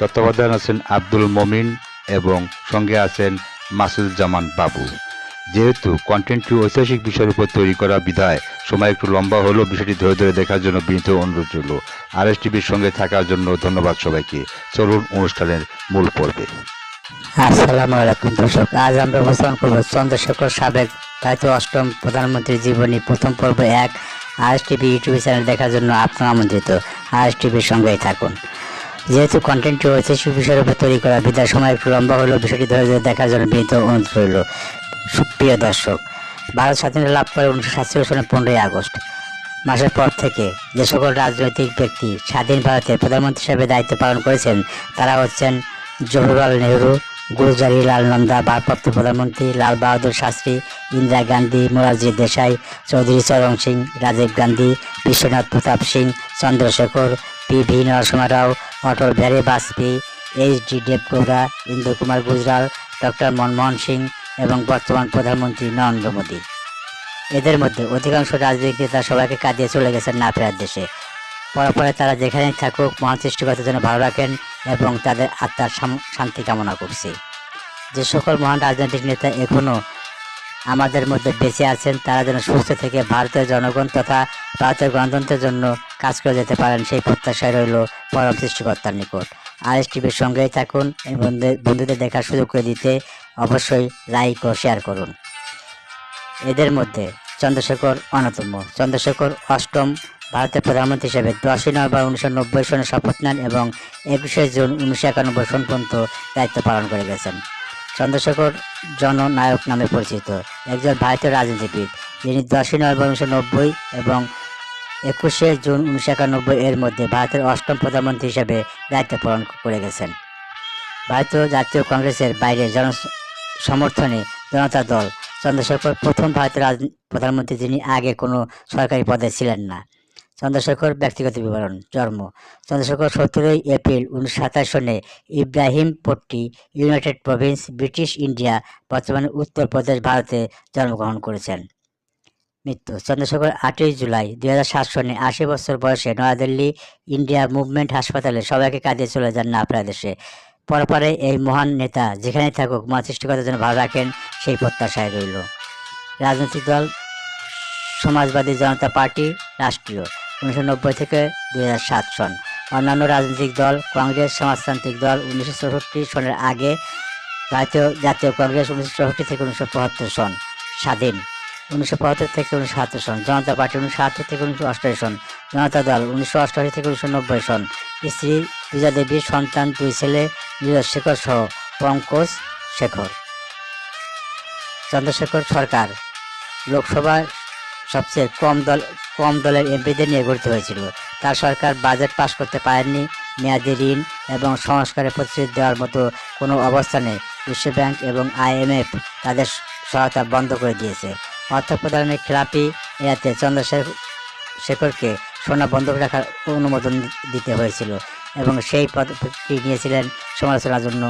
তত্ত্বাবধান আছেন আব্দুল মমিন এবং সঙ্গে আছেন মাসুদুজ্জামান বাবু। যেহেতু কন্টেন্টটি ঐতিহাসিক বিষয়ের উপর তৈরি করা বিধায় সময় একটু লম্বা হলেও বিষয়টি ধরে ধরে দেখার জন্য বিনীত অনুরোধ রইল। আর এস টিভির সঙ্গে থাকার জন্য ধন্যবাদ সবাইকে। চলুন অনুষ্ঠানের মূল পর্বে। আসসালামু আলাইকুম দর্শক, আজ আমরা অবস্থান করব চন্দ্রশেখর সাবেক দায়িত্ব অষ্টম প্রধানমন্ত্রীর জীবনী প্রথম পর্ব এক আরএস টিভি ইউটিউব চ্যানেল দেখার জন্য আপনারা আমন্ত্রিত। আরএস টিভির সঙ্গেই থাকুন। যেহেতু কন্টেন্টটি ঐতিহাসিক বিষয়ের উপর তৈরি করা বিদায় সময় একটু লম্বা হলো বিষয়টি ধরে দেখার জন্য বিনীত অনুরোধ রইল। সুপ্রিয় দর্শক, ভারত স্বাধীনতা লাভ করে উনিশশো সাতচল্লিশ সালের পনেরোই আগস্ট, মাসের পর থেকে যে সকল রাজনৈতিক ব্যক্তি স্বাধীন ভারতের প্রধানমন্ত্রী হিসেবে দায়িত্ব পালন করেছেন, তারা হচ্ছেন জওহরলাল নেহরু, গুলজারি লাল নন্দা, ভারপ্রাপ্ত প্রধানমন্ত্রী Lal Bahadur Shastri, Indira Gandhi, Morarji Desai, Chaudhary Charan Singh, Rajiv Gandhi, Vishwanath Pratap Singh, Chandrashekhar, P V Narasimha Rao Atal Bihari Vajpayee H D Deve Gowda Inder Kumar Gujral doctor Manmohan Singh এবং বর্তমান প্রধানমন্ত্রী নরেন্দ্র মোদী। এদের মধ্যে অধিকাংশ রাজনৈতিক নেতা সবাইকে কাঁদিয়ে চলে গেছেন না ফেরার দেশে। পরে তারা যেখানেই থাকুক মহান সৃষ্টিকর্তা যেন ভালো রাখেন এবং তাদের আত্মার শান্তি কামনা করছি। যে সকল মহান রাজনৈতিক নেতা এখনও আমাদের মধ্যে বেঁচে আছেন, তারা যেন সুস্থ থেকে ভারতের জনগণ তথা ভারতের গণতন্ত্রের জন্য কাজ করে যেতে পারেন, সেই প্রত্যাশায় রইল পরম সৃষ্টিকর্তার নিকট। আর এস টিভির সঙ্গেই থাকুন বন্ধুদের দেখার সুযোগ করে দিতে অবশ্যই লাইক ও শেয়ার করুন। এদের মধ্যে চন্দ্রশেখর অন্যতম। চন্দ্রশেখর অষ্টম ভারতের প্রধানমন্ত্রী হিসেবে দশই নভেম্বর উনিশশো নব্বই সনে শপথ নেন এবং একুশে জুন উনিশশো একানব্বই সন পর্যন্ত দায়িত্ব পালন করে গেছেন। চন্দ্রশেখর জননায়ক নামে পরিচিত একজন ভারতীয় রাজনীতিবিদ। যিনি দশই নভেম্বর উনিশশো নব্বই এবং একুশে জুন উনিশশো একানব্বই এর মধ্যে ভারতের অষ্টম প্রধানমন্ত্রী হিসেবে দায়িত্ব পালন করে গেছেন। ভারতীয় জাতীয় কংগ্রেসের বাইরে জন সমর্থনে জনতা দল চন্দ্রশেখর প্রথম ভারতের প্রধানমন্ত্রী যিনি আগে কোনো সরকারি পদে ছিলেন না। চন্দ্রশেখর ব্যক্তিগত বিবরণ, জন্ম, চন্দ্রশেখর সতেরোই এপ্রিল উনিশশো সাতাশ সনে ইব্রাহিম পট্টি, ইউনাইটেড প্রভিন্স, ব্রিটিশ ইন্ডিয়া, বর্তমানে উত্তরপ্রদেশ ভারতে জন্মগ্রহণ করেছেন। মৃত্যু, চন্দ্রশেখর আটই জুলাই দুই হাজার সাত সনে আশি বছর বয়সে নয়াদিল্লি ইন্ডিয়া মুভমেন্ট হাসপাতালে সবাইকে কাঁদিয়ে চলে যান না আপনার দেশে। পরপরে এই মহান নেতা যেখানে থাকুক মা সৃষ্টিকতার জন্য ভালো রাখেন, সেই প্রত্যাশায় রইল। রাজনৈতিক দল, সমাজবাদী জনতা পার্টি, রাষ্ট্রীয়। উনিশশো নব্বই থেকে দুই হাজার সাত সন। অন্যান্য রাজনৈতিক দল, কংগ্রেস, সমাজতান্ত্রিক দল উনিশশো চৌষট্টি সনের আগে ভারতীয় জাতীয় কংগ্রেস উনিশশো চৌষট্টি থেকে উনিশশো পঁচাত্তর সন। স্বাধীন। উনিশশো পঁচাত্তর থেকে উনিশশো সাতাত্তর সন। জনতা পার্টি উনিশশো সাতাত্তর থেকে উনিশশো সন। জনতা দল উনিশশো থেকে উনিশশো নব্বই সন। স্ত্রী পূজা দেবী, সন্তান, দুই ছেলে, নীরজ শেখর সহ পঙ্কজ শেখর। চন্দ্রশেখর সরকার। লোকসভায় সবচেয়ে কম দল কম দলের এমপিদের নিয়ে গঠিত হয়েছিল। তার সরকার বাজেট পাশ করতে পারেনি মেয়াদি ঋণ এবং সংস্কারের প্রতিশ্রুতি দেওয়ার মতো কোনো অবস্থানে বিশ্বব্যাংক এবং আইএমএফ তাদের সহায়তা বন্ধ করে দিয়েছে। অর্থ প্রদানের খেলাপি এড়াতে চন্দ্রশেখর শেখরকে সোনা বন্ধক রাখার অনুমোদন দিতে হয়েছিল এবং সেই পদক্ষেপটি নিয়েছিলেন সমালোচনার জন্য।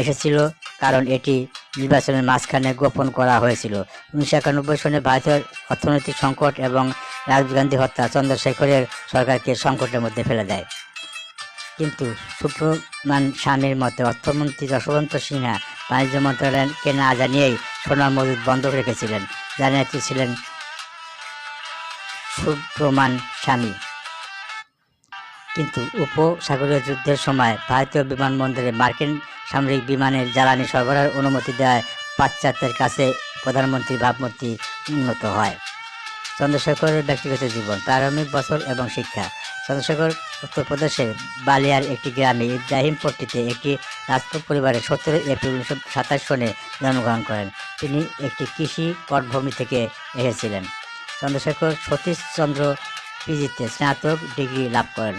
এসেছিল কারণ এটি নির্বাচনের মাঝখানে গোপন করা হয়েছিল। উনিশশো একানব্বই সনে ভারতীয় অর্থনৈতিক সংকট এবং রাজীব গান্ধী হত্যা চন্দ্রশেখরের সরকারকে সংকটের মধ্যে ফেলে দেয়। কিন্তু সুব্রমান স্বামীর মতে অর্থমন্ত্রী যশবন্ত সিনহা বাণিজ্য মন্ত্রণালয়কে না জানিয়েই সোনার মজুদ বন্ধ রেখেছিলেন। যার নেত্রী ছিলেন সুব্রমান স্বামী। কিন্তু উপসাগরীয় যুদ্ধের সময় ভারতীয় বিমানবন্দরে মার্কিন সামরিক বিমানের জ্বালানি সরবরাহের অনুমতি দেয় পাশ্চাত্যের কাছে প্রধানমন্ত্রীর ভাবমূর্তি উন্নত হয়। চন্দ্রশেখরের ব্যক্তিগত জীবন, প্রারম্ভিক বছর এবং শিক্ষা। চন্দ্রশেখর উত্তরপ্রদেশের বালিয়ার একটি গ্রামে ইব্রাহিম পট্টিতে একটি রাজপুত পরিবারে সতেরো এপ্রিল উনিশশো সাতাশ সনে জন্মগ্রহণ করেন। তিনি একটি কৃষি পটভূমি থেকে এসেছিলেন। চন্দ্রশেখর সতীশচন্দ্র পিজিতে স্নাতক ডিগ্রি লাভ করেন।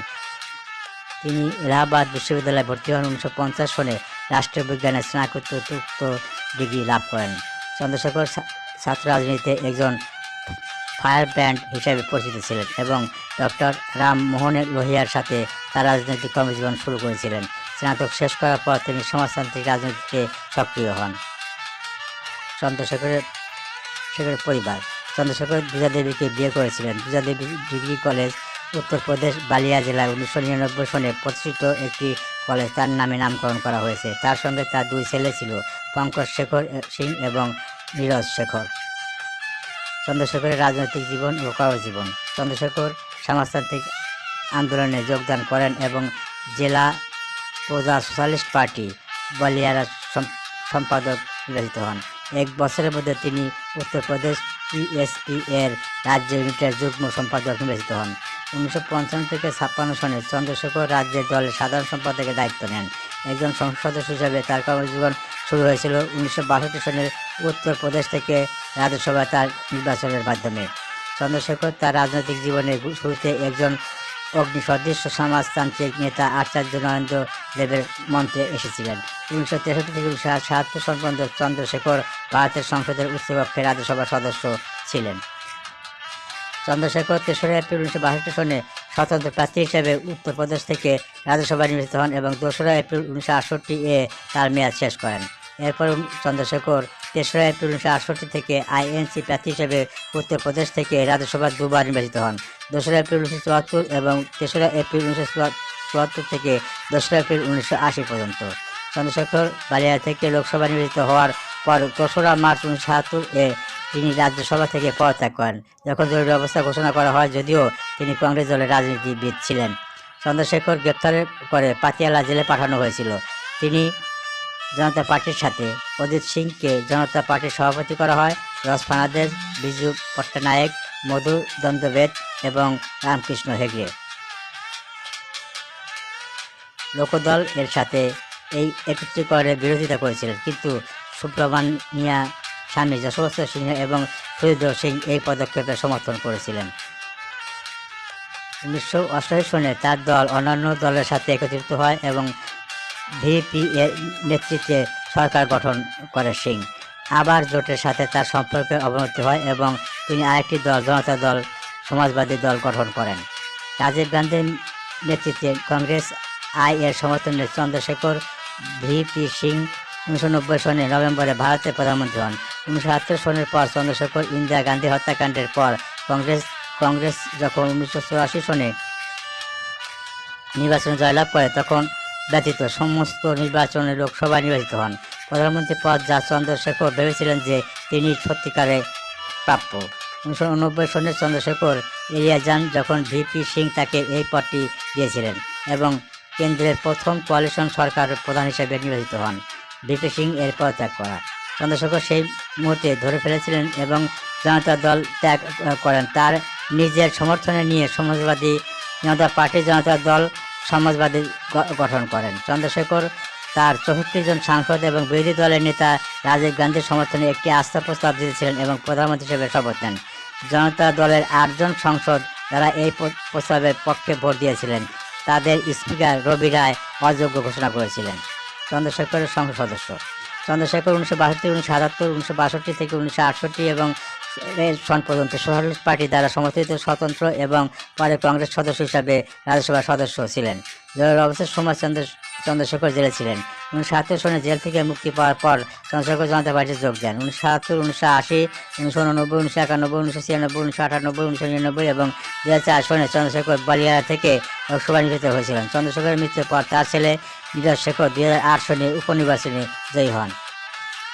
তিনি এলাহাবাদ বিশ্ববিদ্যালয়ে ভর্তি হন উনিশশো পঞ্চাশ সনে রাষ্ট্রীয় বিজ্ঞানে স্নাতকোত্তর ডিগ্রি লাভ করেন। চন্দ্রশেখর ছাত্র রাজনীতিতে একজন ফায়ার ব্র্যান্ড হিসেবে পরিচিত ছিলেন এবং ডক্টর রামমোহন লোহিয়ার সাথে তার রাজনৈতিক কর্মজীবন শুরু করেছিলেন। স্নাতক শেষ করার পর তিনি সমাজতান্ত্রিক রাজনীতিতে সক্রিয় হন। চন্দ্রশেখরের, শেখরের পরিবার। চন্দ্রশেখর দুজা দেবীকে বিয়ে করেছিলেন। দুজা দেবী ডিগ্রি কলেজ, উত্তরপ্রদেশ, বালিয়া জেলায় উনিশশো নিরানব্বই সনে প্রতিষ্ঠিত একটি কলেজ তার নামে নামকরণ করা হয়েছে। তার সঙ্গে তার দুই ছেলে ছিল, পঙ্কজ শেখর সিং এবং নীরজ শেখর। চন্দ্রশেখরের রাজনৈতিক জীবন ও কর্মজীবন। চন্দ্রশেখর সমাজতান্ত্রিক আন্দোলনে যোগদান করেন এবং জেলা প্রজা সোশ্যালিস্ট পার্টি বলিয়ারা সম্পাদক নির্বাচিত হন। এক বছরের মধ্যে তিনি উত্তরপ্রদেশ পিএসপি এর রাজ্য ইউনিটের যুগ্ম সম্পাদক নির্বাচিত হন। উনিশশো পঞ্চান্ন থেকে ছাপ্পান্ন সনে চন্দ্রশেখর রাজ্যের দলের সাধারণ সম্পাদকের দায়িত্ব নেন। একজন সংসদ সদস্য হিসেবে তার কর্মজীবন শুরু হয়েছিল উনিশশো বাষট্টি সনের উত্তরপ্রদেশ থেকে রাজ্যসভায় তার নির্বাচনের মাধ্যমে। চন্দ্রশেখর তার রাজনৈতিক জীবনের শুরুতে একজন অগ্নিসদৃশ্য সমাজতান্ত্রিক নেতা আচার্য নরেন্দ্র দেবের মন্ত্রে এসেছিলেন। উনিশশো তেষট্টি থেকে উনিশশো সাতাত্তর সন চন্দ্রশেখর ভারতের সংসদের উচ্চকক্ষে রাজ্যসভার সদস্য ছিলেন। চন্দ্রশেখর তেসরা এপ্রিল উনিশশো বাষট্টি সনে স্বতন্ত্র প্রার্থী হিসেবে উত্তরপ্রদেশ থেকে রাজ্যসভায় নির্বাচিত হন এবং দোসরা এপ্রিল উনিশশো আটষট্টি এ তার মেয়াদ শেষ করেন। এরপর চন্দ্রশেখর তেসরা এপ্রিল উনিশশো আটষট্টি থেকে আইএনসি প্রার্থী হিসেবে উত্তরপ্রদেশ থেকে রাজ্যসভার দুবার নির্বাচিত হন। দোসরা এপ্রিল উনিশশো চুয়াত্তর এবং তেসরা এপ্রিল উনিশশো চুয়া- চুয়াত্তর থেকে দোসরা এপ্রিল উনিশশো আশি পর্যন্ত। চন্দ্রশেখর বালিয়া থেকে লোকসভা নির্বাচিত হওয়ার পর দোসরা মার্চ উনিশশো সাতাত্তর এ তিনি রাজ্যসভা থেকে পদত্যাগ করেন। যখন জরুরি অবস্থা ঘোষণা করা হয়, যদিও তিনি কংগ্রেস দলের রাজনীতিবিদ ছিলেন। চন্দ্রশেখর গ্রেপ্তারের করে পাতিয়ালা জেলে পাঠানো হয়েছিল। তিনি জনতা পার্টির সাথে অজিত সিংকে জনতা পার্টির সভাপতি করা হয়। রস ফার্নান্দেজ বিজু পট্টনায়ক, মধু দন্দবেদ এবং রামকৃষ্ণ হেগড়ে লোকদল এর সাথে এই একত্রীকরণের বিরোধিতা করেছিলেন। কিন্তু সুব্রমণিয়া স্বামী যশবন্ত সিংহ এবং সুরেন্দ্র সিং এই পদক্ষেপের সমর্থন করেছিলেন। উনিশশো অষ্টাশি সনে তার দল অন্যান্য দলের সাথে একত্রিত হয় এবং ভিপি এর নেতৃত্বে সরকার গঠন করে সিং। আবার জোটের সাথে তার সম্পর্কের অবনতি হয় এবং তিনি আরেকটি দল, জনতা দল, সমাজবাদী দল গঠন করেন। রাজীব গান্ধীর নেতৃত্বে কংগ্রেস আই এর সমর্থনে চন্দ্রশেখর ভিপি সিং উনিশশো নব্বই সনে নভেম্বরে ভারতের প্রধানমন্ত্রী হন। উনিশশো আটাত্তর সনের পর চন্দ্রশেখর ইন্দিরা গান্ধী হত্যাকাণ্ডের পর কংগ্রেস কংগ্রেস যখন উনিশশো চুরাশি সনে নির্বাচনে জয়লাভ করে, তখন ব্যতীত সমস্ত নির্বাচনে লোকসভা নির্বাচিত হন। প্রধানমন্ত্রী পদ যা চন্দ্রশেখর ভেবেছিলেন যে তিনি সত্যিকারে প্রাপ্য। উনিশশো উননব্বই সনে চন্দ্রশেখর এড়িয়ে যান যখন ভিপি সিং তাকে এই পদটি দিয়েছিলেন এবং কেন্দ্রের প্রথম কোয়ালিশন সরকারের প্রধান হিসেবে নির্বাচিত হন। ভিপি সিং এর পদত্যাগ করা। চন্দ্রশেখর সেই মুহূর্তে ধরে ফেলেছিলেন এবং জনতা দল ত্যাগ করেন। তার নিজের সমর্থনে নিয়ে সমাজবাদী জনতা পার্টি জনতা দল সমাজবাদী গঠন করেন। চন্দ্রশেখর তার চৌষট্টি জন সাংসদ এবং বিরোধী দলের নেতা রাজীব গান্ধীর সমর্থনে একটি আস্থা প্রস্তাব দিয়েছিলেন এবং প্রধানমন্ত্রী হিসেবে শপথ নেন। জনতা দলের আটজন সংসদ যারা এই প্রস্তাবের পক্ষে ভোট দিয়েছিলেন। তাদের স্পিকার রবি রায় অযোগ্য ঘোষণা করেছিলেন। চন্দ্রশেখরের সংসদ সদস্য। চন্দ্রশেখর উনিশশো বাষট্টি উনিশশো সাতাত্তর উনিশশো বাষট্টি থেকে উনিশশো আটষট্টি এবং সন পর্যন্ত সোশ্যালিস্ট পার্টি দ্বারা সমর্থিত স্বতন্ত্র এবং পরে কংগ্রেস সদস্য হিসাবে রাজ্যসভার সদস্য ছিলেন। জয়ের অবস্থার সময় চন্দ্র চন্দ্রশেখর জেলে ছিলেন। উনিশশো সাতাত্তর সনে জেল থেকে মুক্তি পাওয়ার পর চন্দ্রশেখর জনতা পার্টিতে যোগ দেন। উনিশশো সাতাত্তর, উনিশশো আশি, উনিশশো উননব্বই, উনিশশো একানব্বই, উনিশশো ছিয়ানব্বই, উনিশশো আটানব্বই, উনিশশো নিরানব্বই এবং দু হাজার চার সনে চন্দ্রশেখর বালিয়ারা থেকে লোকসভা নির্বাচিত হয়েছিলেন। চন্দ্রশেখরের মৃত্যুর পর তার ছেলে নীরজ শেখর দুই হাজার আট সনে উপনির্বাচনে জয়ী হন।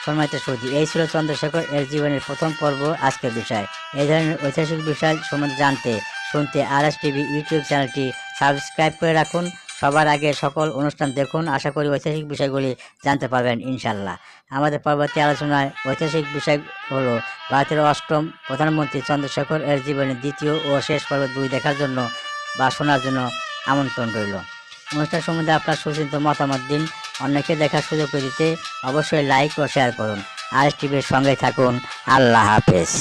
সম্মানিত সৌদি এই ছিল চন্দ্রশেখর এর জীবনের প্রথম পর্ব আজকের বিষয়। এই ধরনের ঐতিহাসিক বিষয় সম্বন্ধে জানতে, শুনতে আর এস টিভি ইউটিউব চ্যানেলটি সাবস্ক্রাইব করে রাখুন। সবার আগে সকল অনুষ্ঠান দেখুন। আশা করি ঐতিহাসিক বিষয়গুলি জানতে পারবেন ইনশাল্লাহ আমাদের পরবর্তী আলোচনায় ঐতিহাসিক বিষয় হলো ভারতের অষ্টম প্রধানমন্ত্রী চন্দ্রশেখর এর জীবনের দ্বিতীয় ও শেষ পর্ব দুই দেখার জন্য বা শোনার জন্য আমন্ত্রণ রইল। অনুষ্ঠান সম্বন্ধে আপনার সুচিন্ত মতামত দিন। অন্যকে দেখার সুযোগ দিতে অবশ্যই লাইক ও শেয়ার করুন। আর টিভির সঙ্গে থাকুন। আল্লাহ হাফেজ।